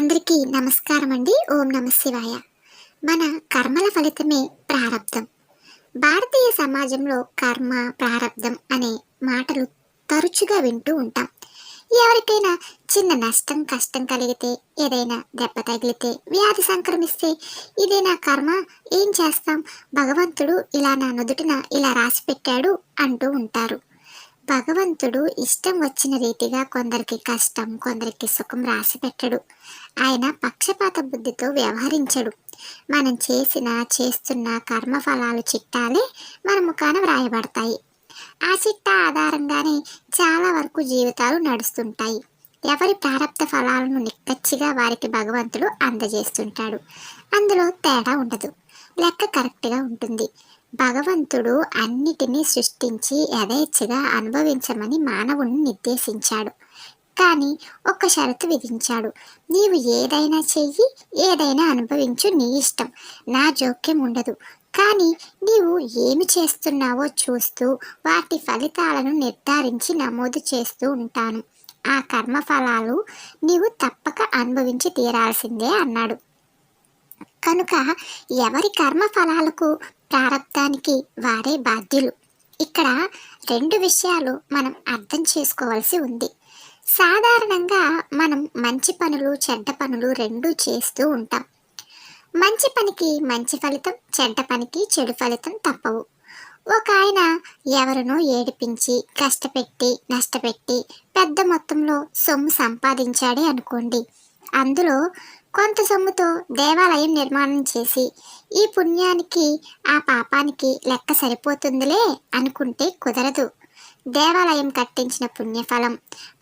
అందరికీ నమస్కారం అండి. ఓం నమ శివాయ. మన కర్మల ఫలితమే ప్రారంధం భారతీయ సమాజంలో కర్మ ప్రారంధం అనే మాటలు తరచుగా వింటూ ఉంటాం. ఎవరికైనా చిన్న నష్టం కష్టం కలిగితే ఏదైనా దెబ్బ తగిలితే వ్యాధి సంక్రమిస్తే ఇదే నా కర్మ? ఏం చేస్తాం? భగవంతుడు ఇలా నా నుదుటిన ఇలా రాసి పెట్టాడు అంటూ ఉంటారు. భగవంతుడు ఇష్టం వచ్చిన రీతిగా కొందరికి కష్టం కొందరికి సుఖం రాసి పెట్టడు. ఆయన పక్షపాత బుద్ధితో వ్యవహరించడు. మనం చేసిన చేస్తున్న కర్మఫలాలు చిట్టాలే మన ముఖాన వ్రాయబడతాయి. ఆ చిట్టా ఆధారంగానే చాలా వరకు జీవితాలు నడుస్తుంటాయి. ఎవరి ప్రారంభ ఫలాలను నిక్కచ్చిగా వారికి భగవంతుడు అందజేస్తుంటాడు. అందులో తేడా ఉండదు. లెక్క కరెక్ట్గా ఉంటుంది. భగవంతుడు అన్నిటినీ సృష్టించి యథేచ్ఛగా అనుభవించమని మానవుని నిర్దేశించాడు. కానీ ఒక్క షరతు విధించాడు. నీవు ఏదైనా చెయ్యి ఏదైనా అనుభవించు నీ ఇష్టం. నా జోక్యం ఉండదు. కానీ నీవు ఏమి చేస్తున్నావో చూస్తూ వాటి ఫలితాలను నిర్ధారించి నమోదు చేస్తూ ఉంటాను. ఆ కర్మఫలాలు నీవు తప్పక అనుభవించి తీరాల్సిందే అన్నాడు. కనుక ఎవరి కర్మ ఫలాలకు ప్రారంభానికి వారే బాధ్యులు. ఇక్కడ రెండు విషయాలు మనం అర్థం చేసుకోవాల్సి ఉంది. సాధారణంగా మనం మంచి పనులు చెడ్డ పనులు రెండూ చేస్తూ ఉంటాం. మంచి పనికి మంచి ఫలితం చెడ్డ పనికి చెడు ఫలితం తప్పవు. ఒక ఆయన ఎవరినో ఏడిపించి కష్టపెట్టి నష్టపెట్టి పెద్ద మొత్తంలో సొమ్ము సంపాదించాడే అనుకోండి. అందులో కొంత సొమ్ముతో దేవాలయం నిర్మాణం చేసి ఈ పుణ్యానికి ఆ పాపానికి లెక్క సరిపోతుందిలే అనుకుంటే కుదరదు. దేవాలయం కట్టించిన పుణ్యఫలం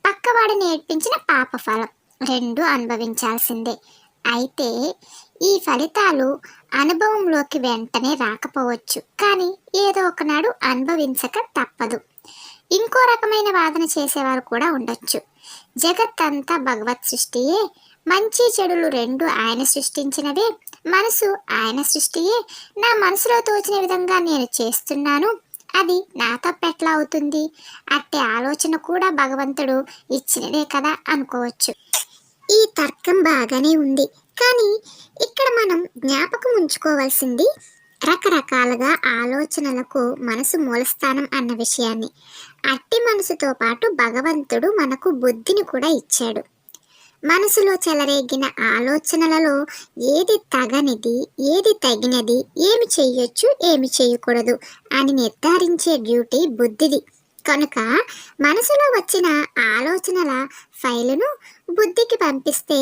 పక్కవాడిని నేర్పించిన పాపఫలం రెండు అనుభవించాల్సిందే. అయితే ఈ ఫలితాలు అనుభవంలోకి వెంటనే రాకపోవచ్చు. కానీ ఏదో ఒకనాడు అనుభవించక తప్పదు. ఇంకో రకమైన వాదన చేసేవారు కూడా ఉండొచ్చు. జగత్తంతా భగవత్ సృష్టియే. మంచి చెడులు రెండు ఆయన సృష్టించినవే. మనసు ఆయన సృష్టియే. నా మనసులో తోచిన విధంగా నేను చేస్తున్నాను. అది నా తప్పెట్లా అవుతుంది? అట్టే ఆలోచన కూడా భగవంతుడు ఇచ్చినదే కదా అనుకోవచ్చు. ఈ తర్కం బాగానే ఉంది. కానీ ఇక్కడ మనం జ్ఞాపకం ఉంచుకోవాల్సింది రకరకాలుగా ఆలోచనలకు మనసు మూలస్థానం అన్న విషయాన్ని. అట్టి మనసుతో పాటు భగవంతుడు మనకు బుద్ధిని కూడా ఇచ్చాడు. మనసులో చెలరేగిన ఆలోచనలలో ఏది తగనిది ఏది తగినది ఏమి చేయొచ్చు ఏమి చేయకూడదు అని నిర్ధారించే డ్యూటీ బుద్ధిది. కనుక మనసులో వచ్చిన ఆలోచనల ఫైలును బుద్ధికి పంపిస్తే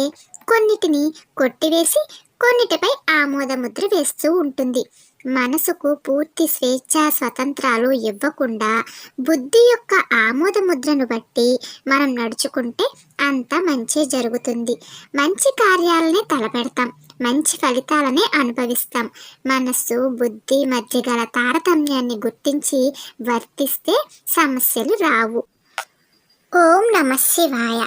కొన్నిటిని కొట్టివేసి కొన్నిటిపై ఆమోద ముద్ర వేస్తూ ఉంటుంది. మనసుకు పూర్తి స్వేచ్ఛ స్వతంత్రాలు ఇవ్వకుండా బుద్ధి యొక్క ఆమోద ముద్రను బట్టి మనం నడుచుకుంటే అంత మంచి జరుగుతుంది. మంచి కార్యాలనే తలపెడతాం. మంచి ఫలితాలనే అనుభవిస్తాం. మనస్సు బుద్ధి మధ్య గల తారతమ్యాన్ని గుర్తించి వర్తిస్తే సమస్యలు రావు. ఓం నమ శివాయ.